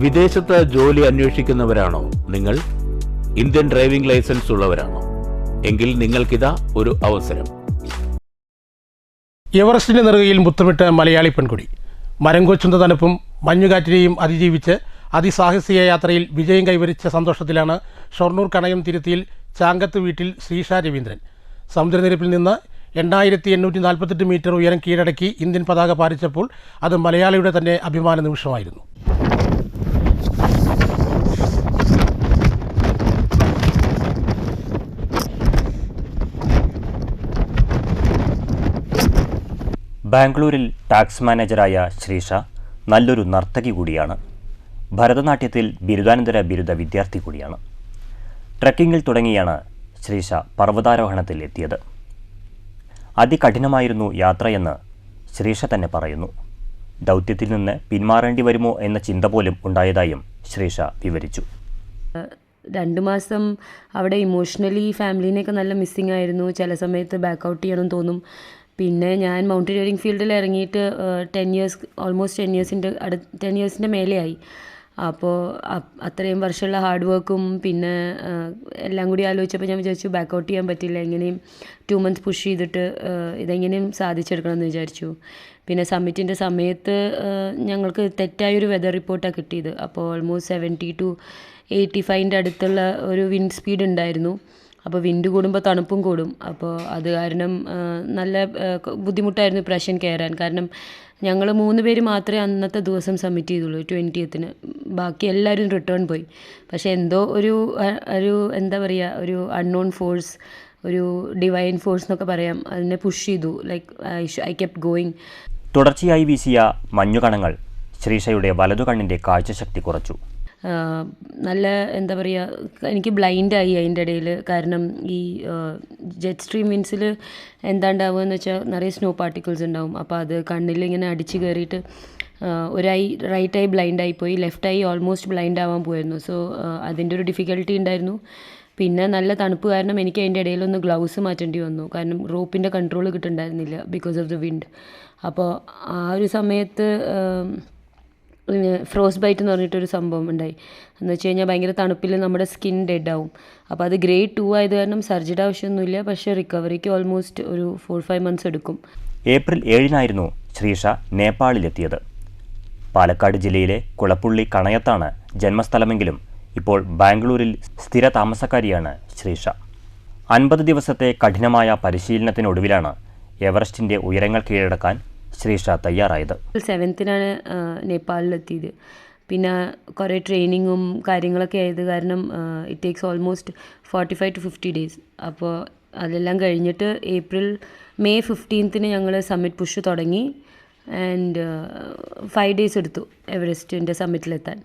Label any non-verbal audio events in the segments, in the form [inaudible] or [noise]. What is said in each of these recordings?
വിദേശത്ത് ജോലി അന്വേഷിക്കുന്നവരാണോ? നിങ്ങൾ ഇന്ത്യൻ ഡ്രൈവിംഗ് ലൈസൻസ് ഉള്ളവരാണോ? എങ്കിൽ നിങ്ങൾക്കിതാ ഒരു അവസരം. എവറസ്റ്റിന്റെ നെറുകയിൽ മുത്തമിട്ട മലയാളി പെൺകുടി. മരം കൊച്ചുന്ന തണുപ്പും മഞ്ഞുകാറ്റിനെയും അതിജീവിച്ച് അതിസാഹസിക യാത്രയിൽ വിജയം കൈവരിച്ച സന്തോഷത്തിലാണ് ഷൊർണൂർ കണയം തിരുത്തിയിൽ ചാങ്കത്ത് വീട്ടിൽ ശ്രീഷ രവീന്ദ്രൻ. സമുദ്രനിരപ്പിൽ നിന്ന് എണ്ണായിരത്തി എണ്ണൂറ്റി നാൽപ്പത്തെട്ട് മീറ്റർ ഉയരം കീഴടക്കി ഇന്ത്യൻ പതാക പാലിച്ചപ്പോൾ അത് മലയാളിയുടെ തന്നെ അഭിമാന നിമിഷമായിരുന്നു. ബാംഗ്ലൂരിൽ ടാക്സ് മാനേജറായ ശ്രീഷ നല്ലൊരു നർത്തകി കൂടിയാണ്. ഭരതനാട്യത്തിൽ ബിരുദാനന്തര ബിരുദ വിദ്യാർത്ഥി കൂടിയാണ്. ട്രക്കിങ്ങിൽ തുടങ്ങിയാണ് ശ്രീഷ പർവതാരോഹണത്തിൽ എത്തിയത്. അതികഠിനമായിരുന്നു യാത്രയെന്ന് ശ്രീഷ തന്നെ പറയുന്നു. ദൗത്യത്തിൽ നിന്ന് പിന്മാറേണ്ടി വരുമോ എന്ന ചിന്ത പോലും ഉണ്ടായതായും ശ്രീഷ വിവരിച്ചു. രണ്ട് മാസം അവിടെ ഇമോഷണലി ഫാമിലിനെയൊക്കെ നല്ല മിസ്സിങ് ആയിരുന്നു. ചില സമയത്ത് ബാക്ക് ഔട്ട് ചെയ്യണം തോന്നും. പിന്നെ ഞാൻ മൗണ്ടനിയറിംഗ് ഫീൽഡിൽ ഇറങ്ങിയിട്ട് ടെൻ ഇയേഴ്സ് ഓൾമോസ്റ്റ് ടെൻ ഇയേഴ്സിന്റെ അടു ടെൻ ഇയേഴ്സിന്റെ മേലെയായി. അപ്പോൾ അത്രയും വർഷമുള്ള ഹാർഡ് വർക്കും പിന്നെ എല്ലാം കൂടി ആലോചിച്ചപ്പോൾ ഞാൻ വിചാരിച്ചു ബാക്ക് ഔട്ട് ചെയ്യാൻ പറ്റില്ല. എങ്ങനെയും ടു മന്ത്സ് പുഷ് ചെയ്തിട്ട് ഇതെങ്ങനെയും സാധിച്ചെടുക്കണം എന്ന് വിചാരിച്ചു. പിന്നെ സമ്മിറ്റിന്റെ സമയത്ത് ഞങ്ങൾക്ക് തെറ്റായൊരു വെതർ റിപ്പോർട്ടാണ് കിട്ടിയത്. അപ്പോൾ ഓൾമോസ്റ്റ് സെവന്റി ടു എയ്റ്റി ഫൈവിന്റെ അടുത്തുള്ള ഒരു വിൻഡ് സ്പീഡ് ഉണ്ടായിരുന്നു. അപ്പോൾ വിൻഡ് കൂടുമ്പോൾ തണുപ്പും കൂടും. അപ്പോൾ അത് കാരണം നല്ല ബുദ്ധിമുട്ടായിരുന്നു പ്രാവശ്യം കയറാൻ കാരണം ഞങ്ങൾ മൂന്ന് പേര് മാത്രമേ അന്നത്തെ ദിവസം സബ്മിറ്റ് ചെയ്തുള്ളൂ ട്വന്റിയത്തിന് ബാക്കി എല്ലാവരും റിട്ടേൺ പോയി. പക്ഷേ എന്തോ ഒരു ഒരു എന്താ പറയുക ഒരു അൺനോൺ ഫോഴ്സ് ഒരു ഡിവൈൻ ഫോഴ്സ് എന്നൊക്കെ പറയാം അതിനെ പുഷ് ചെയ്തു. ലൈക്ക് ഐ കെപ് ഗോയിങ് തുടർച്ചയായി വീശിയ മഞ്ഞുകണങ്ങൾ ശ്രീഷയുടെ വലതുകണ്ണിന്റെ കാഴ്ചശക്തി കുറച്ചു. നല്ല എന്താ പറയുക എനിക്ക് ബ്ലൈൻഡായി അതിന്റെ ഇടയിൽ. കാരണം ഈ ജെറ്റ് സ്ട്രീം മീൻസിൽ എന്താ ഉണ്ടാവുക എന്ന് വെച്ചാൽ നിറയെ സ്നോ പാർട്ടിക്കിൾസ് ഉണ്ടാവും. അപ്പോൾ അത് കണ്ണിൽ ഇങ്ങനെ അടിച്ച് കയറിയിട്ട് ഒരായി ഒരു ഐ റൈറ്റ് ഐ ബ്ലൈൻഡ് ആയിപ്പോയി ലെഫ്റ്റ് ഐ ഓൾമോസ്റ്റ് ബ്ലൈൻഡ് ആവാൻ പോയിരുന്നു. സോ അതിന്റെ ഒരു ഡിഫിക്കൽട്ടി ഉണ്ടായിരുന്നു. പിന്നെ നല്ല തണുപ്പ് കാരണം എനിക്ക് അതിന്റെ ഇടയിലൊന്ന് ഗ്ലൗസ് മാറ്റേണ്ടി വന്നു. കാരണം റോപ്പിന്റെ കൺട്രോൾ കിട്ടുന്നുണ്ടായിരുന്നില്ല ബിക്കോസ് ഓഫ് ദ വിൻഡ് അപ്പോൾ ആ ഒരു സമയത്ത് ഫ്രോസ് ബൈറ്റ് എന്ന് പറഞ്ഞിട്ടൊരു സംഭവം ഉണ്ടായി. എന്ന് വെച്ച് കഴിഞ്ഞാൽ ഭയങ്കര തണുപ്പിൽ നമ്മുടെ സ്കിൻ ഡെഡ് ആവും. അപ്പോൾ അത് ഗ്രേഡ് ടു ആയത് കാരണം സർജറിയുടെ ആവശ്യമൊന്നുമില്ല. പക്ഷേ റിക്കവറിക്ക് ഓൾമോസ്റ്റ് ഒരു ഫോർ ഫൈവ് മന്ത്സ് എടുക്കും. ഏപ്രിൽ ഏഴിനായിരുന്നു ശ്രീഷ നേപ്പാളിലെത്തിയത്. പാലക്കാട് ജില്ലയിലെ കുളപ്പുള്ളി കണയത്താണ് ജന്മസ്ഥലമെങ്കിലും ഇപ്പോൾ ബാംഗ്ലൂരിൽ സ്ഥിര താമസക്കാരിയാണ് ശ്രീഷ. അൻപത് ദിവസത്തെ കഠിനമായ പരിശീലനത്തിനൊടുവിലാണ് എവറസ്റ്റിന്റെ ഉയരങ്ങൾ കീഴടക്കാൻ ശ്രീഷ തയ്യാറായത്. സെവൻത്തിനാണ് നേപ്പാളിലെത്തിയത്. പിന്നെ കുറേ ട്രെയിനിങ്ങും കാര്യങ്ങളൊക്കെ ആയത് കാരണം it takes almost forty five to fifty days അപ്പോൾ അതെല്ലാം കഴിഞ്ഞിട്ട് ഏപ്രിൽ മെയ് ഫിഫ്റ്റീൻത്തിന് ഞങ്ങൾ സമ്മിറ്റ് പുഷ് തുടങ്ങി. ആൻഡ് ഫൈവ് ഡേയ്സ് എടുത്തു എവറസ്റ്റിന്റെ സമ്മിറ്റിലെത്താൻ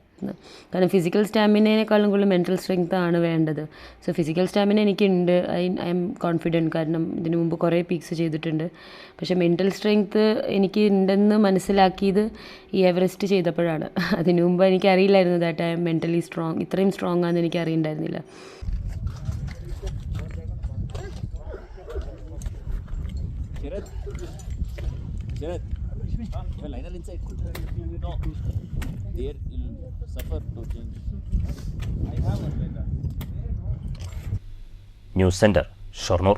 കാരണം ഫിസിക്കൽ സ്റ്റാമിനേക്കാളും കൂടുതൽ മെന്റൽ സ്ട്രെങ്ത് ആണ് വേണ്ടത്. സോ ഫിസിക്കൽ സ്റ്റാമിന എനിക്കുണ്ട്. ഐ ഐ എം കോൺഫിഡന്റ് കാരണം ഇതിനു മുമ്പ് കുറേ പീക്സ് ചെയ്തിട്ടുണ്ട്. പക്ഷേ മെന്റൽ സ്ട്രെങ്ത് എനിക്ക് ഉണ്ടെന്ന് മനസ്സിലാക്കിയത് ഈ എവറസ്റ്റ് ചെയ്തപ്പോഴാണ്. [laughs] അതിനു മുമ്പ് എനിക്ക് അറിയില്ലായിരുന്നു that I'm mentally strong ഇത്രയും സ്ട്രോങ് ആണെന്ന് എനിക്ക് അറിയണ്ടായിരുന്നില്ല Get it. Get you have liner inside. No, there you'll suffer to change. I have one liner. News Center, Shoranur